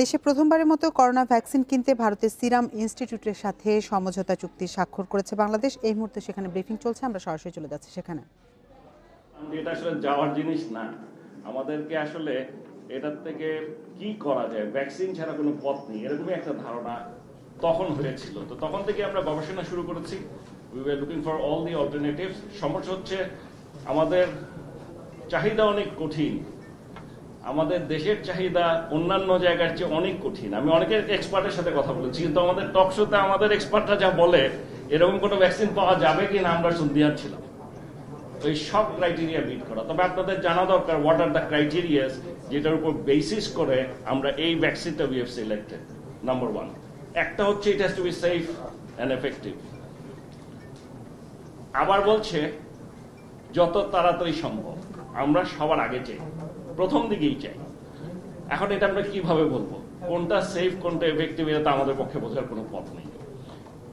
দেশে প্রথমবারের মতো করোনা ভ্যাকসিন কিনতে ভারতের সিরাম ইনস্টিটিউটের সাথে সমঝোতা চুক্তি স্বাক্ষর করেছে বাংলাদেশ। এই মুহূর্তে সেখানে ব্রিফিং চলছে, আমরা সরাসরি চলে যাচ্ছি সেখানে। এটা আসলে যাওয়ার জিনিস না। আমাদেরকে আসলে এটার থেকে কি করা যায়? ভ্যাকসিন ছাড়া কোনো পথ নেই। এরকমই একটা ধারণা তখন হয়েছিল। তো তখন থেকে আমরা গবেষণা শুরু করেছি। We were looking for all the alternatives সমস্যা হচ্ছে, আমাদের চাহিদা অনেক কঠিন। আমাদের দেশের চাহিদা অন্যান্য জায়গার চেয়ে অনেক কঠিন। আমি অনেকের এক্সপার্টের সাথে কথা বলেছি, কিন্তু আমাদের টক শোতে আমাদের এক্সপার্টরা যা বলে, এরকম কোনো ভ্যাকসিন পাওয়া যাবে কিনা আমরা সন্দিহান ছিলাম। ওই সব ক্রাইটেরিয়া মিট করা। তবে আপনাদের জানা দরকার হোয়াট আর দ্য ক্রাইটেরিয়াস যেটার উপর বেসিস করে আমরা এই ভ্যাকসিনটা we have selected number one একটা হচ্ছে it has to be safe and effective আবার বলছে, যত তাড়াতাড়ি সম্ভব, আমরা সবার আগে চাই প্রথম দিকেই চাই। এখন এটা আমরা কীভাবে বলব? কোনটা সেফ কোনটা এফেক্টিভ এটা আমাদের পক্ষে বোঝার কোনো পথ নেই।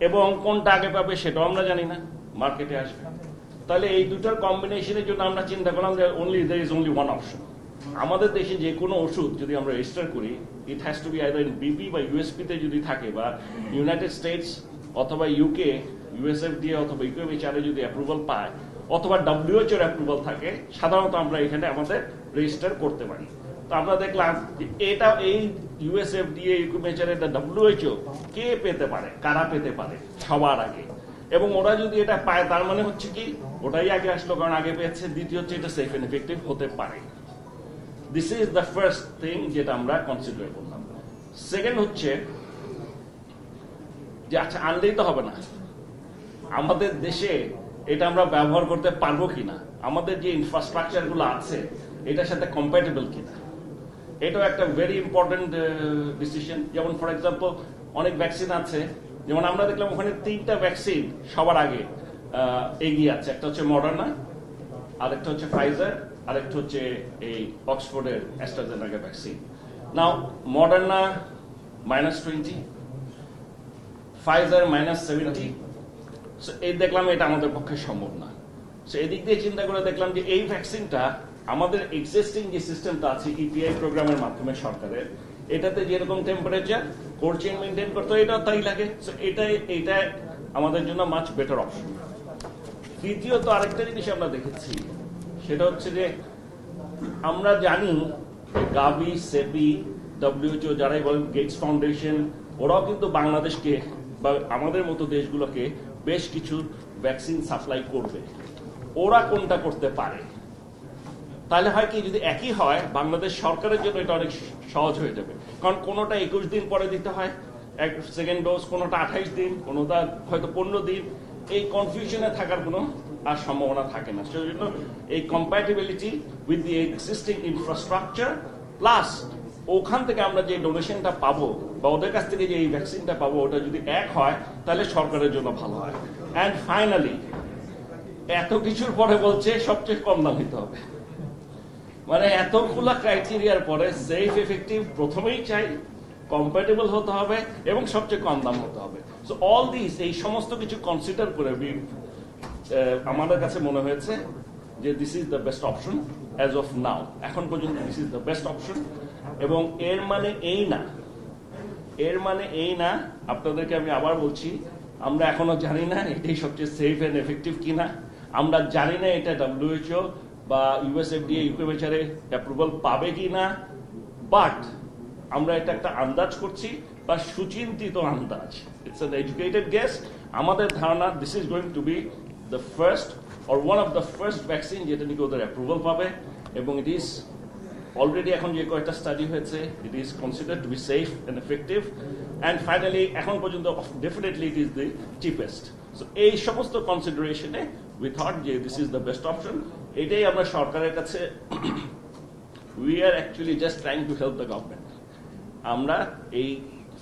এবং কোনটা আগে পাবে সেটাও আমরা জানি না। মার্কেটে আসবে। তাহলে এই দুটার কম্বিনেশনের জন্য আমরা চিন্তা করলাম যে only there is only one option আমাদের দেশে যে কোনো ওষুধ যদি আমরা রেজিস্টার করি it has to be either in BP বা ইউএসপি তে যদি থাকে বা ইউনাইটেড স্টেটস অথবা ইউকে ইউএসএফ দিয়ে অথবা ইউকেএমএচআর যদি অ্যাপ্রুভাল পায় অথবা ডাব্লিউএইচ এর অ্যাপ্রুভাল থাকে, সাধারণত আমরা এখানে আমাদের রেজিস্টার করতে পারি। তো আমরা দেখলাম যে এটা এই ইউএসএফডিএ ইউকেএমএচআর এটা ডাব্লিউএইচও কে পেতে পারে, কারা পেতে পারে, সবার আগে। এবং ওরা যদি এটা পায়, তার মানে হচ্ছে কি, ওটাই আগে আসলো, কারণ আগে পেয়েছে, দ্বিতীয় হচ্ছে এটা সেফ এন্ড এফেক্টিভ হতে পারে। This is the first thing যেটা আমরা কনসিডার করলাম। সেকেন্ড হচ্ছে যে আচ্ছা আনলেই তো হবে না। আমাদের দেশে এটা আমরা ব্যবহার করতে পারব কিনা? আমাদের যে ইনফ্রাস্ট্রাকচারগুলো আছে, এটার সাথে কম্প্যাটেবল কিনা? এটাও একটা ভেরি ইম্পর্টেন্ট ডিসিশন যেমন ফর এক্সাম্পল অনেক ভ্যাকসিন আছে, যেমন আমরা দেখলাম ওখানে তিনটা ভ্যাকসিন সবার আগে এগিয়ে আছে। একটা হচ্ছে মডার্না আরেকটা হচ্ছে ফাইজার আরেকটা হচ্ছে এই অক্সফোর্ডের AstraZeneca vaccine now Moderna minus twenty Pfizer minus seventy এই দেখলাম এটা আমাদের পক্ষে সম্ভব না। সো এদিক দিয়ে চিন্তা করে দেখলাম যে এই ভ্যাকসিনটা আমাদের এক্সিস্টিং যে সিস্টেমটা আছে ইপিআই প্রোগ্রামের মাধ্যমে সরকারের, এটাতে যেরকম টেম্পারেচার কোল্ড চেইন মেনটেন করতে এটাও তাই লাগে। সো এটাই, এটা আমাদের জন্য মাছ বেটার অপশন তৃতীয়ত আরেকটা জিনিস আমরা দেখেছি, সেটা হচ্ছে যে আমরা জানি গাবি সেপি ডব্লিউএইচও যারাই বলেন গেটস ফাউন্ডেশন ওরাও কিন্তু বাংলাদেশকে বা আমাদের মতো দেশগুলোকে বেশ কিছু ভ্যাকসিন সাপ্লাই করবে। ওরা কোনটা করতে পারে? তাহলে হয় কি, যদি একই হয়, বাংলাদেশ সরকারের জন্য এটা অনেক সহজ হয়ে যাবে। কারণ কোনোটা একুশ দিন পরে দিতে হয়, এক সেকেন্ড ডোজ কোনোটা আঠাইশ দিন, কোনোটা হয়তো পনেরো দিন। এই কনফিউশনে থাকার কোনো আর সম্ভাবনা থাকে না। সেই এই compatibility with the existing infrastructure plus ওখান থেকে আমরা যে ডোনেশনটা পাবো বা ওদের কাছ থেকে যে এই ভ্যাকসিনটা পাবো, ওটা যদি এক হয়, তাহলে সরকারের জন্য ভালো হয়। অ্যান্ড ফাইনালি এত কিছুর পরে বলছে সবচেয়ে কম দাম হইতে হবে। মানে এতগুলা ক্রাইটেরিয়ার পরে সেফ এফেক্টিভ প্রথমেই চাই কম্প্যাটেবল হতে হবে এবং সবচেয়ে কম দাম হতে হবে। সো অল দিস এই সমস্ত কিছু কনসিডার করে আমাদের কাছে মনে হয়েছে যে this is the best option as of now এখন পর্যন্ত this is the best option এবং এর মানে এই না। এর মানে এই না, আপনাদেরকে আমি আবার বলছি, আমরা এখনও জানি না এটাই সবচেয়ে সেফ অ্যান্ড এফেক্টিভ কিনা। আমরা জানি না এটা ডাব্লিউএইচও বা ইউএসএফডিএ ইউকেএমএচআর অ্যাপ্রুভাল পাবে কিনা বাট আমরা এটা একটা আন্দাজ করছি বা সুচিন্তিত আন্দাজ। ইটস অ্যান এডুকেটেড গেস্ট আমাদের ধারণা this is going to be the first or one of the first vaccine যেটা নাকি ওদের অ্যাপ্রুভাল পাবে, এবং ইট ইজ অলরেডি এখন যে কয়েকটা স্টাডি হয়েছে it is consider to be safe and effective and finally এখন পর্যন্ত definitely it is the cheapest so এই সমস্ত কনসিডারেশনে উই থট যে this is the best option এটাই আমরা সরকারের কাছে we are actually just trying to help the government আমরা এই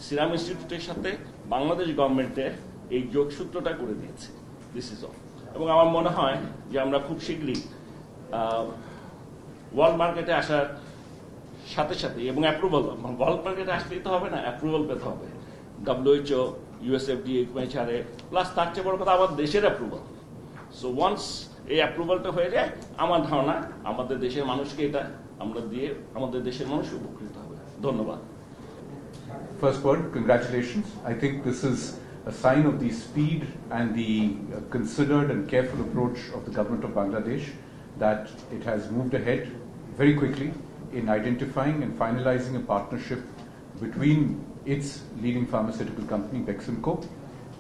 সিরাম ইনস্টিটিউটের সাথে বাংলাদেশ গভর্নমেন্টের এই যোগসূত্রটা করে দিয়েছি. দিস ইজ অল এবং আমার মনে হয় যে আমরা খুব শীঘ্রই ওয়ার্ল্ড মার্কেটে আসার সাথে সাথে এবং অ্যাপ্রুভাল ওয়ার্ল্ড মার্কেটে আসলেই তো হবে না অ্যাপ্রুভাল পেতে হবে। ডাব্লিউএইচও ইউএসএফডি ছাড়ে প্লাস তার চেয়ে বড় কথা আমার দেশের অ্যাপ্রুভাল সো ওয়ান্স এই অ্যাপ্রুভালটা হয়ে যায় আমার ধারণা আমাদের দেশের মানুষকে এটা আমরা দিয়ে আমাদের দেশের মানুষ উপকৃত হবে। ধন্যবাদ। First word, congratulations. I think this is a sign of the speed and the considered and careful approach of the government of Bangladesh. That it has moved ahead very quickly in identifying and finalizing a partnership between its leading pharmaceutical company, Beximco,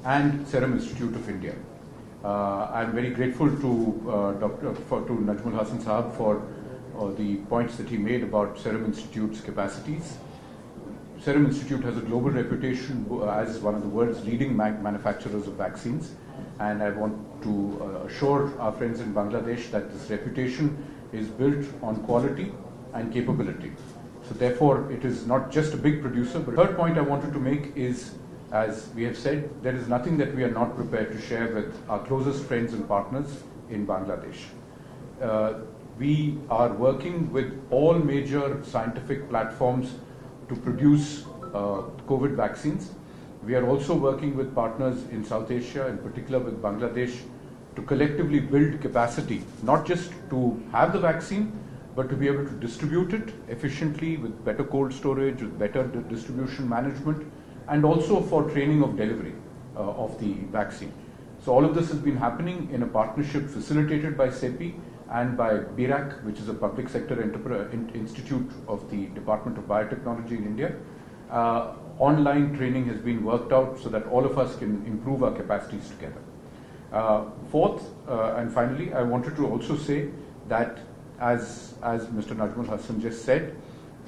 and Serum Institute of India. Uh, I'm very grateful to uh, Dr. For, to Najmul Hassan Sahab for uh, the points that he made about Serum Institute's capacities. Serum Institute has a global reputation uh, as one of the world's leading manufacturers of vaccines, and I want to uh, assure our friends in Bangladesh that this reputation is built on quality and capability. So therefore, it is not just a big producer. But third point I wanted to make is, as we have said, there is nothing that we are not prepared to share with our closest friends and partners in Bangladesh. Uh, we are working with all major scientific platforms to produce uh, COVID vaccines. We are also working with partners in South Asia, in particular with Bangladesh, to collectively build capacity, not just to have the vaccine, but to be able to distribute it efficiently with better cold storage, with better di- distribution management, and also for training of delivery uh, of the vaccine. So all of this has been happening in a partnership facilitated by CEPI and by BIRAC, which is a public sector institute of the Department of Biotechnology in India. Uh, online training has been worked out so that all of us can improve our capacities together. Uh, fourth, uh, and finally, I wanted to also say that, as, as Mr. Najmul Hassan just said,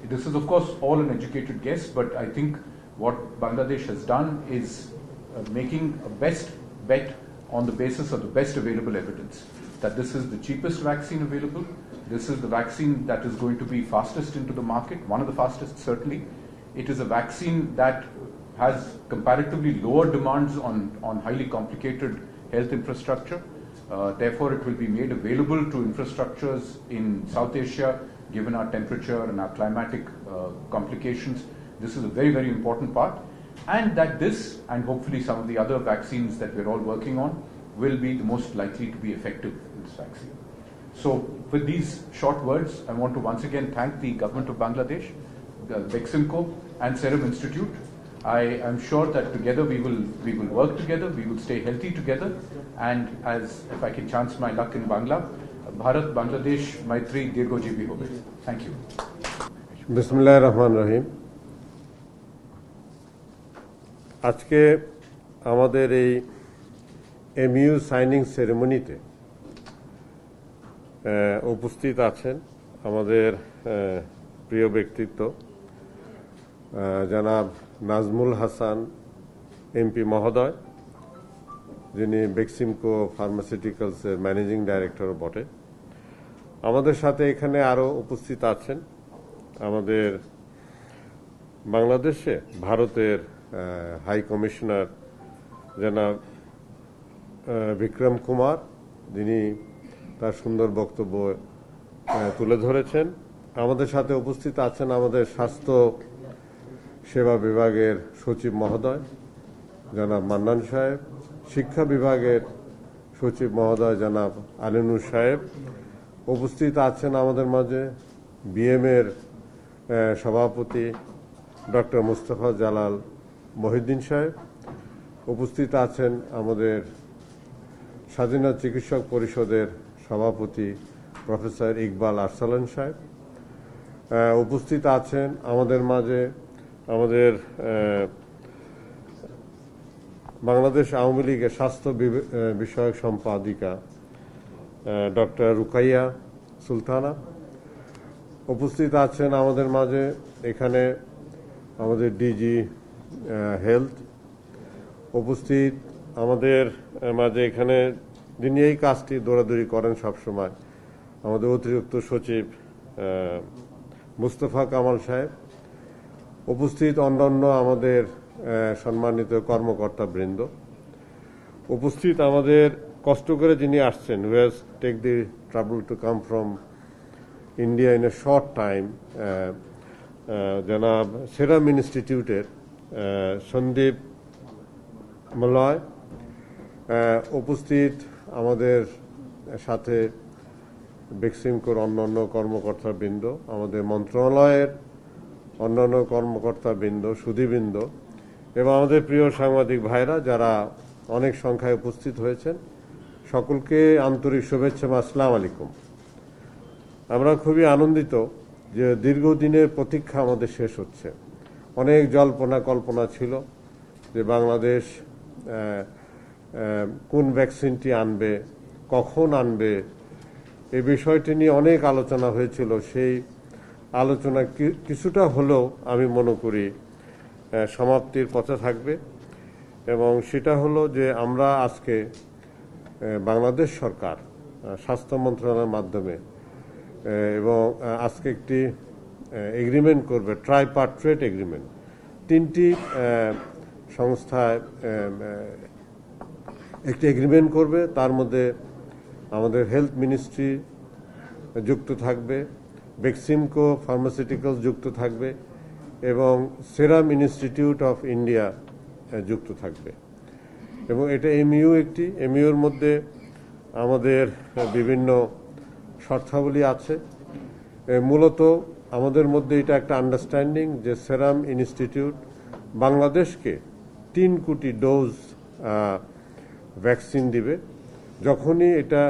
this is of course all an educated guess, but I think what Bangladesh has done is uh, making a best bet on the basis of the best available evidence. That this is the cheapest vaccine available, this is the vaccine that is going to be fastest into the market, one of the fastest certainly. It is a vaccine that has comparatively lower demands on, on highly complicated health infrastructure. Uh, therefore, it will be made available to infrastructures in South Asia, given our temperature and our climatic uh, complications. This is a very, very important part. And that this, and hopefully some of the other vaccines that we're all working on, will be the most likely to be effective this vaccine. So, with these short words, I want to once again thank the government of Bangladesh, the Beximco, and Serum Institute. I am sure that together we will we will work together, we will stay healthy together, and as if I can chance my luck in Bangla, Bharat Bangladesh Maitri Dirgojibi Hobe. Thank you. বিসমুল্লাহ রহমান রহিম আজকে আমাদের এই mu signing সেরেমনিতে উপস্থিত আছেন আমাদের প্রিয় ব্যক্তিত্ব জনাব নাজমুল হাসান এমপি মহোদয়, যিনি বেক্সিমকো ফার্মাসিউটিক্যালসের ম্যানেজিং ডাইরেক্টর বটে। আমাদের সাথে এখানে আরও উপস্থিত আছেন আমাদের বাংলাদেশে ভারতের হাই কমিশনার জনাব বিক্রম কুমার, যিনি তার সুন্দর বক্তব্য তুলে ধরেছেন। আমাদের সাথে উপস্থিত আছেন আমাদের স্বাস্থ্য সেবা বিভাগের সচিব মহোদয়, জনাব মান্নান সাহেব, শিক্ষা বিভাগের সচিব মহোদয়, জনাব আলিনুর সাহেব। উপস্থিত আছেন আমাদের মাঝে বিএমের সভাপতি ডক্টর মুস্তফা জালাল মহিউদ্দিন সাহেব। উপস্থিত আছেন আমাদের স্বাধীনতা চিকিৎসক পরিষদের সভাপতি প্রফেসর ইকবাল আরসালান সাহেব। উপস্থিত আছেন আমাদের মাঝে আমাদের বাংলাদেশ আওয়ামী লীগের স্বাস্থ্য বিষয়ক সম্পাদিকা ডক্টর রুকাইয়া সুলতানা। উপস্থিত আছেন আমাদের মাঝে এখানে আমাদের ডিজি হেলথ। উপস্থিত আমাদের মাঝে এখানে যিনি এই কাজটি দৌড়াদৌড়ি করেন সবসময়। আমাদের অতিরিক্ত সচিব মুস্তফা কামাল সাহেব। উপস্থিত অন্যান্য আমাদের সম্মানিত কর্মকর্তা বৃন্দ। উপস্থিত আমাদের কষ্ট করে যিনি আসছেন who has take the travel to come from India in a short time জনাব সেরাম ইনস্টিটিউটের সন্দীপ মলয়। উপস্থিত আমাদের সাথে বেক্সিমকোর অন্যান্য কর্মকর্তা বৃন্দ আমাদের মন্ত্রণালয়ের অন্যান্য কর্মকর্তা বৃন্দ সুদীবৃন্দ এবং আমাদের প্রিয় সাংবাদিক ভাইরা যারা অনেক সংখ্যায় উপস্থিত হয়েছেন, সকলকে আন্তরিক শুভেচ্ছা এবং আসসালামু আলাইকুম। আমরা খুবই আনন্দিত যে দীর্ঘদিনের প্রতীক্ষা আমাদের শেষ হচ্ছে। অনেক জল্পনা কল্পনা ছিল যে বাংলাদেশ কোন ভ্যাকসিনটি আনবে, কখন আনবে, এই বিষয়টি নিয়ে অনেক আলোচনা হয়েছিল। সেই আলোচনা কিছুটা হলেও আমি মনে করি সমাপ্তির পথে থাকবে এবং সেটা হলো যে আমরা আজকে বাংলাদেশ সরকার স্বাস্থ্য মন্ত্রণালয়ের মাধ্যমে এবং আজকে একটি এগ্রিমেন্ট করবে ট্রাইপার্ট্রেট এগ্রিমেন্ট তিনটি সংস্থায় একটি এগ্রিমেন্ট করবে, তার মধ্যে আমাদের হেলথ মিনিস্ট্রি যুক্ত থাকবে বেক্সিমকো ফার্মাসিউটিক্যালস যুক্ত থাকবে, এবং সেরাম ইনস্টিটিউট অফ ইন্ডিয়া যুক্ত থাকবে। এবং এটা এমইউ একটি এমইউর মধ্যে আমাদের বিভিন্ন শর্তাবলী আছে। মূলত আমাদের মধ্যে এটা একটা আন্ডারস্ট্যান্ডিং যে সেরাম ইনস্টিটিউট বাংলাদেশকে তিন কোটি ডোজ ভ্যাকসিন দিবে, যখনই এটা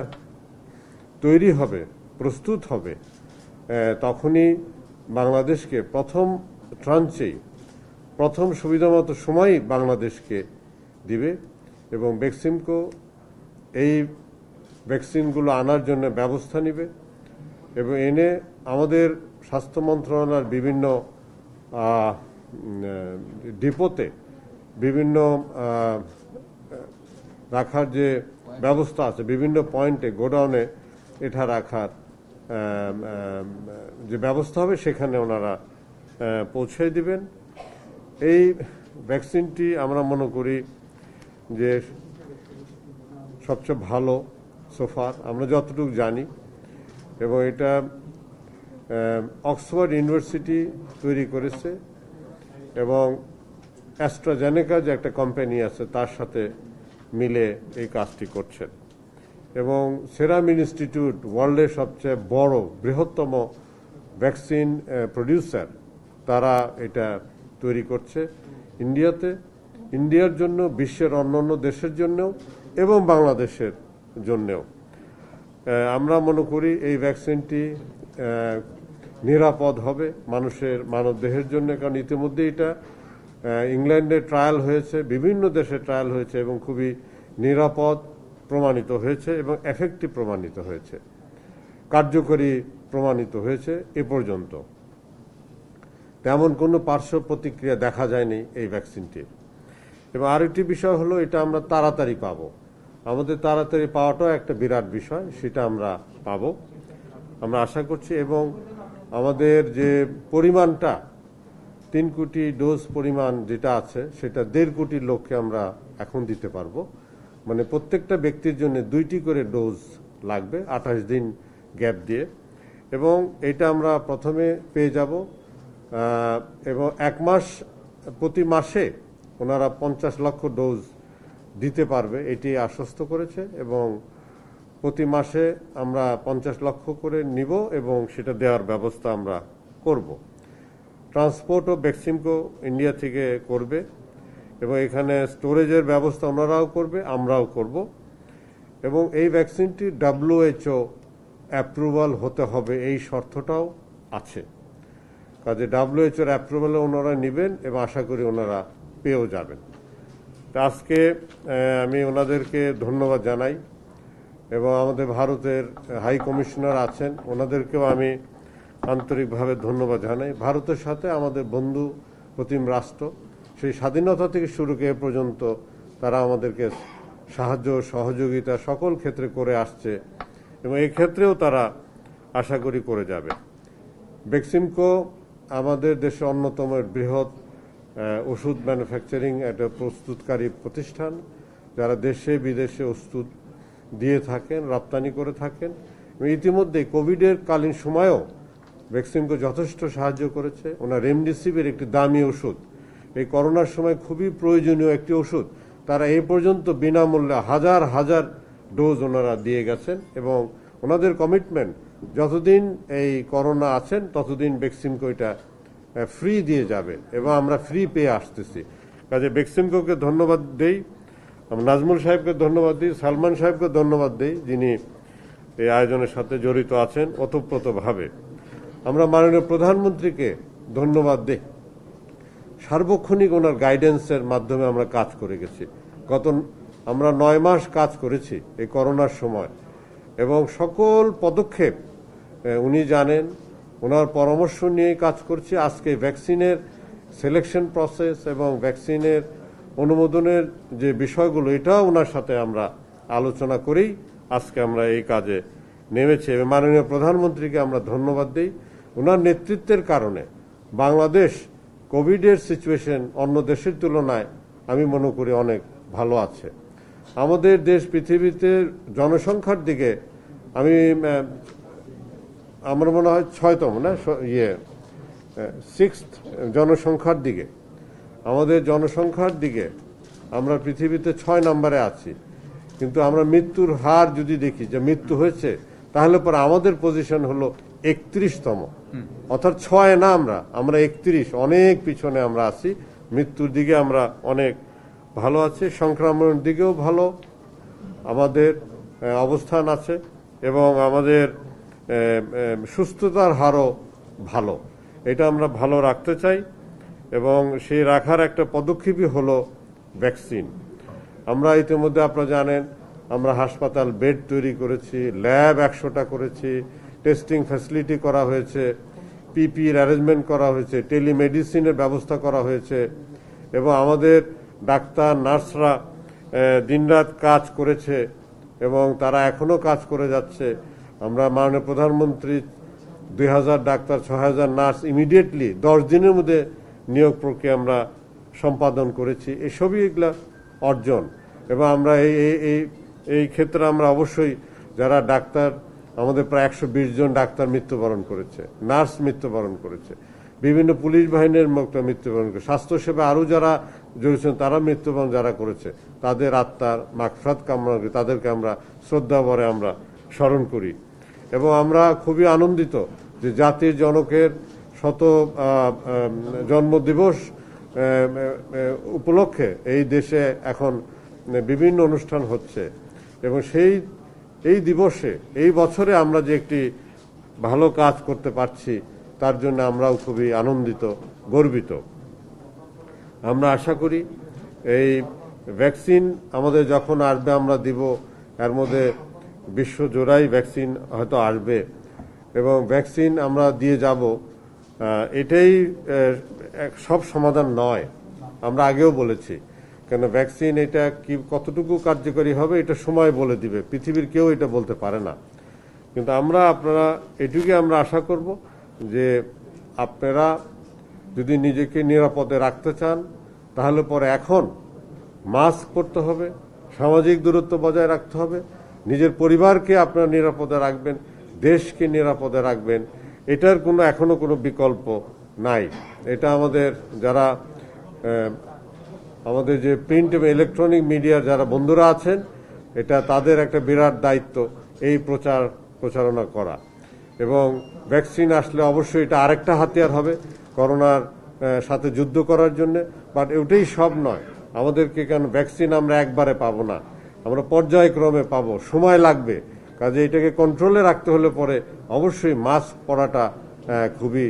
তৈরি হবে, প্রস্তুত হবে তখনই বাংলাদেশকে প্রথম ট্রান্সেই প্রথম সুবিধামতো সময়ই বাংলাদেশকে দিবে এবং ভ্যাকসিনকো এই ভ্যাকসিনগুলো আনার জন্য ব্যবস্থা নেবে এবং এনে আমাদের স্বাস্থ্য মন্ত্রণালয়ের বিভিন্ন ডিপোতে বিভিন্ন রাখার যে ব্যবস্থা আছে, বিভিন্ন পয়েন্টে, গোডাউনে এটা রাখার যে ব্যবস্থা হবে, সেখানে ওনারা পৌঁছে দিবেন। এই ভ্যাকসিনটি আমরা মনে করি যে সবচেয়ে ভালো সোফার আমরা যতটুকু জানি। এবং এটা অক্সফোর্ড ইউনিভার্সিটি তৈরি করেছে এবং অ্যাস্ট্রাজেনেকা যে একটা কোম্পানি আছে, তার সাথে মিলে এই কাজটি করছেন। এবং সেরাম ইনস্টিটিউট ওয়ার্ল্ডের সবচেয়ে বড়, বৃহত্তম ভ্যাকসিন প্রডিউসার, তারা এটা তৈরি করছে ইন্ডিয়াতে, ইন্ডিয়ার জন্য, বিশ্বের অন্যান্য দেশের জন্যও এবং বাংলাদেশের জন্যও। আমরা মনে করি এই ভ্যাকসিনটি নিরাপদ হবে মানুষের মানব দেহের জন্য, কারণ ইতিমধ্যে এটা ইংল্যান্ডে ট্রায়াল হয়েছে, বিভিন্ন দেশে ট্রায়াল হয়েছে এবং খুবই নিরাপদ প্রমাণিত হয়েছে এবং এফেক্টিভ প্রমাণিত হয়েছে। কার্যকরী প্রমাণিত হয়েছে এ পর্যন্ত। তেমন কোনো পার্শ্ব প্রতিক্রিয়া দেখা যায়নি এই ভ্যাকসিনটির এবং আরেকটি বিষয় হলো, এটা আমরা তাড়াতাড়ি পাবো। আমাদের তাড়াতাড়ি পাওয়াটাও একটা বিরাট বিষয়, সেটা আমরা পাবো। আমরা আশা করছি এবং আমাদের যে পরিমাণটা তিন কোটি ডোজ পরিমাণ যেটা আছে, সেটা দেড় কোটি লোককে আমরা এখন দিতে পারব। মানে প্রত্যেকটা ব্যক্তির জন্য দুইটি করে ডোজ লাগবে, আঠাশ দিন গ্যাপ দিয়ে। এবং এটা আমরা প্রথমে পেয়ে যাব এবং এক মাস, প্রতি মাসে ওনারা পঞ্চাশ লক্ষ ডোজ দিতে পারবে, এটি আশ্বস্ত করেছে। এবং প্রতি মাসে আমরা পঞ্চাশ লক্ষ করে নিব এবং সেটা দেওয়ার ব্যবস্থা আমরা করব। ট্রান্সপোর্ট ও বেক্সিমকো ইন্ডিয়া থেকে করবে এবং এখানে স্টোরেজের ব্যবস্থা ওনারাও করবে আমরাও করব এবং এই ভ্যাকসিনটি ডাব্লিউএইচও অ্যাপ্রুভাল হতে হবে এই শর্তটাও আছে কাজে ডাব্লিউএইচওর অ্যাপ্রুভালে ওনারা নেবেন এবং আশা করি ওনারা পেয়েও যাবেন আজকে আমি ওনাদেরকে ধন্যবাদ জানাই, এবং আমাদের ভারতের হাই কমিশনার আছেন, ওনাদেরকেও আমি আন্তরিকভাবে ধন্যবাদ জানাই। ভারতের সাথে আমাদের বন্ধু প্রতিম রাষ্ট্র, সেই স্বাধীনতা থেকে শুরু করে পর্যন্ত তারা আমাদেরকে সাহায্য, সহযোগিতা সকল ক্ষেত্রে করে আসছে এবং এই ক্ষেত্রেও তারা আশা করি করে যাবে। বেক্সিমকো আমাদের দেশে অন্যতম বৃহৎ ওষুধ ম্যানুফ্যাকচারিং একটা প্রস্তুতকারী প্রতিষ্ঠান, যারা দেশে বিদেশে ওষুধ দিয়ে থাকেন, রপ্তানি করে থাকেন। এবং ইতিমধ্যে কোভিডের কালীন সময়েও ভ্যাকসিনকে যথেষ্ট সাহায্য করেছে। ওনার রেমডেসিভির একটি দামি ওষুধ। এই করোনার সময় খুবই প্রয়োজনীয় একটি ওষুধ। তারা এই পর্যন্ত বিনামূল্যে হাজার হাজার ডোজ ওনারা দিয়ে গেছেন এবং ওনাদের কমিটমেন্ট যতদিন এই করোনা আছেন, ততদিন ভ্যাকসিনকে এটা ফ্রি দিয়ে যাবে এবং আমরা ফ্রি পেয়ে আসতেছি। কাজে বেক্সিমকোকে ধন্যবাদ দেই। নাজমুল সাহেবকে ধন্যবাদ দিই, সালমান সাহেবকে ধন্যবাদ দিই, যিনি এই আয়োজনের সাথে জড়িত আছেন, ওতপ্রোতভাবে। আমরা মাননীয় প্রধানমন্ত্রীকে ধন্যবাদ দিই। সার্বক্ষণিক ওনার গাইডেন্সের মাধ্যমে আমরা কাজ করে গেছি। গত আমরা নয় মাস কাজ করেছি এই করোনার সময়। এবং সকল পদক্ষেপ উনি জানেন, ওনার পরামর্শ নিয়েই কাজ করছি। আজকে ভ্যাকসিনের সিলেকশন প্রসেস এবং ভ্যাকসিনের অনুমোদনের যে বিষয়গুলো, এটাও ওনার সাথে আমরা আলোচনা করেই আজকে আমরা এই কাজে নেমেছি। এবং মাননীয় প্রধানমন্ত্রীকে আমরা ধন্যবাদ দিই। ওনার নেতৃত্বের কারণে বাংলাদেশ কোভিডের সিচুয়েশন অন্য দেশের তুলনায়, আমি মনে করি, অনেক ভালো আছে। আমাদের দেশ পৃথিবীতে জনসংখ্যার দিকে আমি আমার মনে হয় ছয়তম না ইয়ে সিক্স জনসংখ্যার দিকে। আমাদের জনসংখ্যার দিকে আমরা পৃথিবীতে ছয় নম্বরে আছি। কিন্তু আমরা মৃত্যুর হার যদি দেখি, যে মৃত্যু হয়েছে, তাহলে পরে আমাদের পজিশন হলো একত্রিশতম। অর্থাৎ ছয় না আমরা আমরা একত্রিশ। অনেক পিছনে আমরা আছি। মৃত্যুর দিকে আমরা অনেক ভালো আছি, সংক্রমণের দিকেও ভালো আমাদের অবস্থান আছে এবং আমাদের সুস্থতার হারও ভালো। এটা আমরা ভালো রাখতে চাই এবং সেই রাখার একটা পদক্ষেপই হলো ভ্যাকসিন। আমরা ইতিমধ্যে আপনারা জানেন, আমরা হাসপাতাল বেড তৈরি করেছি, ল্যাব একশোটা করেছি টেস্টিং ফ্যাসিলিটি করা হয়েছে পিপির অ্যারেঞ্জমেন্ট করা হয়েছে টেলিমেডিসিনের ব্যবস্থা করা হয়েছে এবং আমাদের ডাক্তার, নার্সরা দিনরাত কাজ করেছে এবং তারা এখনও কাজ করে যাচ্ছে। আমরা মাননীয় প্রধানমন্ত্রী, দুই হাজার ডাক্তার ছ হাজার নার্স ইমিডিয়েটলি দশ দিনের মধ্যে নিয়োগ প্রক্রিয়া আমরা সম্পাদন করেছি। এসবই এগুলা অর্জন। এবং আমরা এই এই ক্ষেত্রে আমরা অবশ্যই যারা ডাক্তার আমাদের প্রায় একশো বিশ জন ডাক্তার মৃত্যুবরণ করেছে, নার্স মৃত্যুবরণ করেছে, বিভিন্ন পুলিশ বাহিনীর মতো মৃত্যুবরণ করেছে, স্বাস্থ্যসেবা আরও যারা জড়িয়েছেন তারা মৃত্যুবরণ যারা করেছে, তাদের আত্মার মাকফরাত কামনা করি, তাদেরকে আমরা শ্রদ্ধা ভরে আমরা স্মরণ করি। এবং আমরা খুবই আনন্দিত যে জাতির জনকের শত জন্মদিবস উপলক্ষে এই দেশে এখন বিভিন্ন অনুষ্ঠান হচ্ছে। এবং সেই এই দিবসে, এই বছরে আমরা যে একটি ভালো কাজ করতে পারছি, তার জন্য আমরাও খুবই আনন্দিত, গর্বিত। আমরা আশা করি এই ভ্যাকসিন আমাদের যখন আসবে, আমরা দিব, এর মধ্যে বিশ্ব জোড়াই ভ্যাকসিন হয়তো আসবে। এবং ভ্যাকসিন আমরা দিয়ে যাব এটাই সব সমাধান নয়। আমরা আগেও বলেছি কেন ভ্যাকসিন এটা কি, কতটুকু কার্যকরী হবে এটা সময় বলে দিবে। পৃথিবীর কেউ এটা বলতে পারে না। কিন্তু আমরা, আপনারা এটুকুই আমরা আশা করব যে আপনারা যদি নিজেকে নিরাপদে রাখতে চান, তাহলে পরে এখন মাস্ক পরতে হবে, সামাজিক দূরত্ব বজায় রাখতে হবে, নিজের পরিবারকে আপনারা নিরাপদে রাখবেন, দেশকে নিরাপদে রাখবেন, এটার কোনো এখনও কোনো বিকল্প নাই। এটা আমাদের যারা আমাদের যে প্রিন্ট এবং ইলেকট্রনিক মিডিয়ার যারা বন্ধুরা আছেন, এটা তাদের একটা বিরাট দায়িত্ব এই প্রচার, প্রচারণা করা। এবং ভ্যাকসিন আসলে অবশ্যই এটা আরেকটা হাতিয়ার হবে করোনার সাথে যুদ্ধ করার জন্য। বাট ওটাই সব নয়। আমাদেরকে কেন ভ্যাকসিন আমরা একবারে পাবো না? আমরা পর্যায়ক্রমে পাবো। সময় লাগবে। কাজে এটাকে কন্ট্রোলে রাখতে হলে পরে অবশ্যই মাস্ক পরাটা খুবই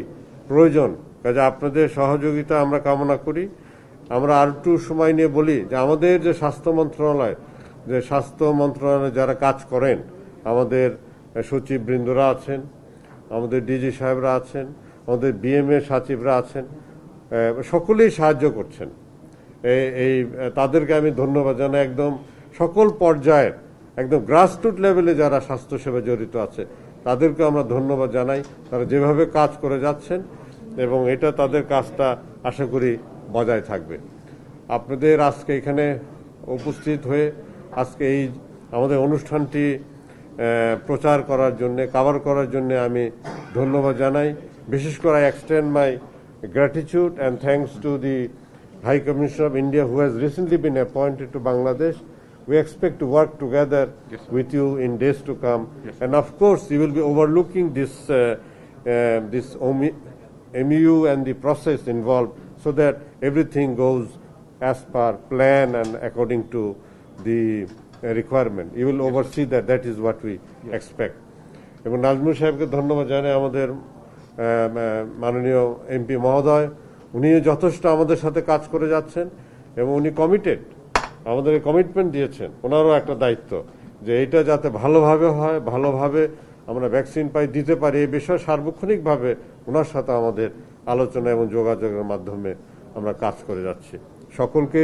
প্রয়োজন। কাজে আপনাদের সহযোগিতা আমরা কামনা করি। আমরা আর একটু সময় নিয়ে বলি যে আমাদের যে স্বাস্থ্য মন্ত্রণালয়, যে স্বাস্থ্য মন্ত্রণালয়ে যারা কাজ করেন, আমাদের সচিব বৃন্দরা আছেন, আমাদের ডিজি সাহেবরা আছেন, আমাদের বিএমএ সচিবরা আছেন সকলেই সাহায্য করছেন। এই এই, তাদেরকে আমি ধন্যবাদ জানাই। একদম সকল পর্যায়ের একদম গ্রাসরুট লেভেলে যারা স্বাস্থ্যসেবা জড়িত আছে, তাদেরকে আমরা ধন্যবাদ জানাই। তারা যেভাবে কাজ করে যাচ্ছেন এবং এটা তাদের কাজটা, আশা করি বজায় থাকবে। আপনাদের আজকে এখানে উপস্থিত হয়ে আজকে এই আমাদের অনুষ্ঠানটি প্রচার করার জন্য কাভার করার জন্য আমি ধন্যবাদ জানাই। বিশেষ করে extend my gratitude and thanks to the high commissioner of India who has recently been appointed to Bangladesh we expect to work together with you in days to come and of course you will be overlooking this this M U and the process involve so that everything goes as per plan and according to the requirement. You will oversee that. That is what we expect. এবং নাজমুল সাহেবকে ধন্যবাদ জানাই আমাদের মাননীয় MP মহোদয় উনিও যথেষ্ট আমাদের সাথে কাজ করে যাচ্ছেন এবং উনি কমিটেড আমাদের কমিটমেন্ট দিয়েছেন ওনারও একটা দায়িত্ব যে এটা যাতে ভালোভাবে হয় ভালোভাবে আমরা ভ্যাকসিন পাই দিতে পারি এই বিষয়ে সার্বক্ষণিকভাবে ওনার সাথে আমাদের আলোচনা এবং যোগাযোগের মাধ্যমে আমরা কাজ করে যাচ্ছি। সকলকে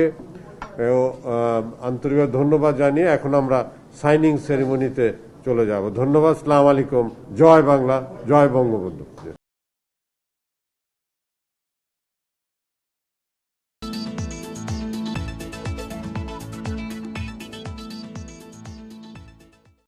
আন্তরিক ধন্যবাদ জানিয়ে এখন আমরা সাইনিং সেরিমনিতে চলে যাব। ধন্যবাদ, সালাম আলাইকুম। জয় বাংলা, জয় বঙ্গবন্ধু।